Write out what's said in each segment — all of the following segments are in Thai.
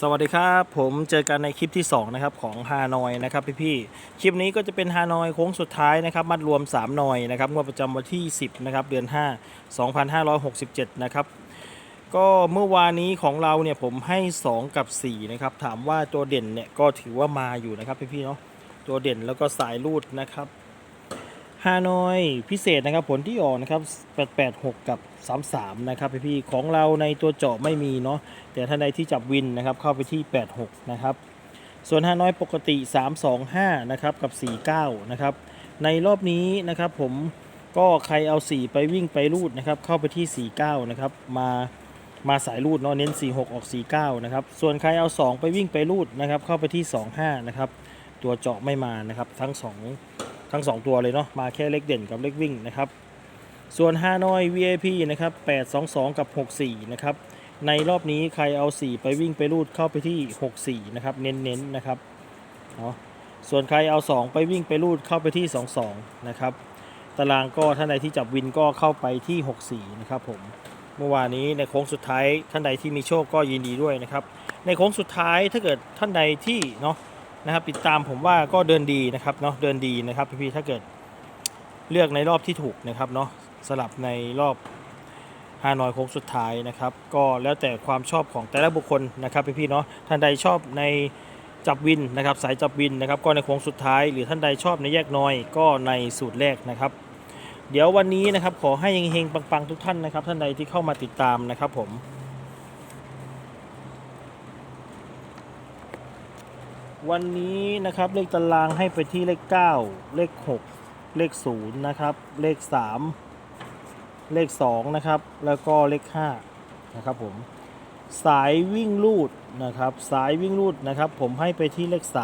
สวัสดีครับ ผมเจอกันในคลิปที่ 2 นะครับ ของฮานอยนะครับพี่ๆคลิปนี้ก็จะเป็นฮานอยโค้งสุดท้ายนะครับมัดรวม 3 หน่อยนะครับงวดประจำวันที่ 10 นะครับ เดือน 5 2567 นะครับก็เมื่อวานนี้ของเราเนี่ยผมให้ 2 กับ 4 นะครับ ถามว่าตัวเด่นเนี่ยก็ถือว่ามาอยู่นะครับพี่ๆเนาะตัวเด่นแล้วก็สายรูดนะครับ ฮานอยพิเศษนะครับผลที่ออกนะครับ 886 กับ 33 นะครับพี่ๆของเราในตัวเจาะไม่มีเนาะแต่ท่านใดที่จับวินนะครับเข้าไปที่ 86 นะครับ ส่วนฮานอยปกติ 325 นะครับกับ 49 นะครับ ในรอบนี้นะครับผมก็ใครเอา 4 ไปวิ่งไปรูดนะครับเข้าไปที่ 49 นะครับมามาสายรูดเนาะเน้น 46 ออก 49 นะครับ ส่วนใครเอา 2 ไปวิ่งไปรูดนะครับเข้าไปที่ 25 นะครับตัวเจาะไม่มานะครับทั้ง 2 ทั้ง 2 ตัวเลยเนาะมาแค่เล็กเด่นกับเล็กวิ่งนะครับ ส่วนฮานอย VIP นะครับ822 กับ 64 นะครับ ในรอบนี้ใครเอา 4 ไปวิ่งไปรูดเข้าไปที่ 64 นะครับ เน้นๆนะครับเนาะส่วนใครเอา 2 ไปวิ่งไปรูดเข้าไปที่ 22 นะครับ ตารางก็ท่านใดที่จับวินก็เข้าไปที่ 64 นะครับผมเมื่อวานนี้ในโค้งสุดท้ายท่านใดที่มีโชคก็ยินดีด้วยนะครับ ในโค้งสุดท้ายถ้าเกิดท่านใดที่เนาะ นะครับติดตามผมว่าก็เดินดีนะครับเนาะเดินดีนะครับพี่ๆถ้าเกิดเลือกในรอบที่ถูกนะครับเนาะสลับในรอบฮานอยโค้งสุดท้ายนะครับ ก็แล้วแต่ความชอบของแต่ละบุคคลนะครับพี่ๆเนาะท่านใดชอบในจับวินนะครับสายจับวินนะครับก็ในโค้งสุดท้าย หรือท่านใดชอบในแยกน้อยก็ในสูตรแรกนะครับ เดี๋ยววันนี้นะครับขอให้เฮงๆปังๆทุกท่านนะครับ ท่านใดที่เข้ามาติดตามนะครับผม วันนี้นะครับเลขตารางให้ไปที่เลข 9 เลข 6 เลข 0 นะครับ เลข 3 เลข 2 นะครับ แล้วก็เลข 5 นะครับผม สายวิ่งลูดนะครับ สายวิ่งลูดนะครับ ผมให้ไปที่เลข 3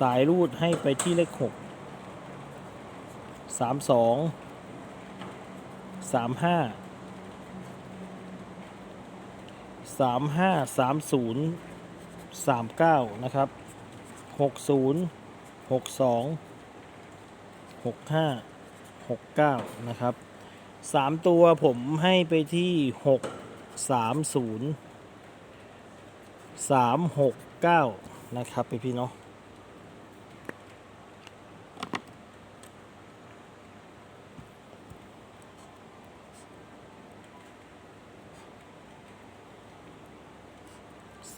สายลูดให้ไปที่เลข 6 3 2 3 5 3 5 3 0 3 9 นะครับ 60 62 65 69 นะครับ 3 ตัวผมให้ไปที่ 6 3 0 3 6 9 นะครับพี่พี่เนาะ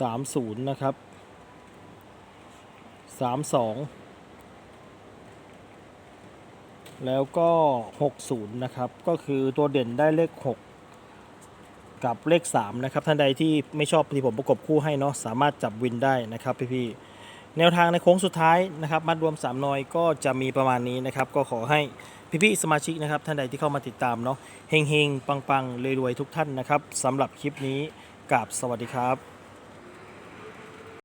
สามศูนย์นะครับสามสองแล้วก็60นะครับ ก็คือตัวเด่นได้เลข6กับเลข3นะครับ ท่านใดที่ไม่ชอบที่ผมประกบคู่ให้เนาะสามารถจับวินได้นะครับพี่ๆแนวทางในโค้งสุดท้ายนะครับ มัดรวม3นอยก็จะมีประมาณนี้นะครับ ก็ขอให้พี่ๆสมาชิกนะครับ ท่านใดที่เข้ามาติดตามเนาะเฮงๆ ปังๆรวยๆทุกท่านนะครับสำหรับคลิปนี้กราบสวัสดีครับ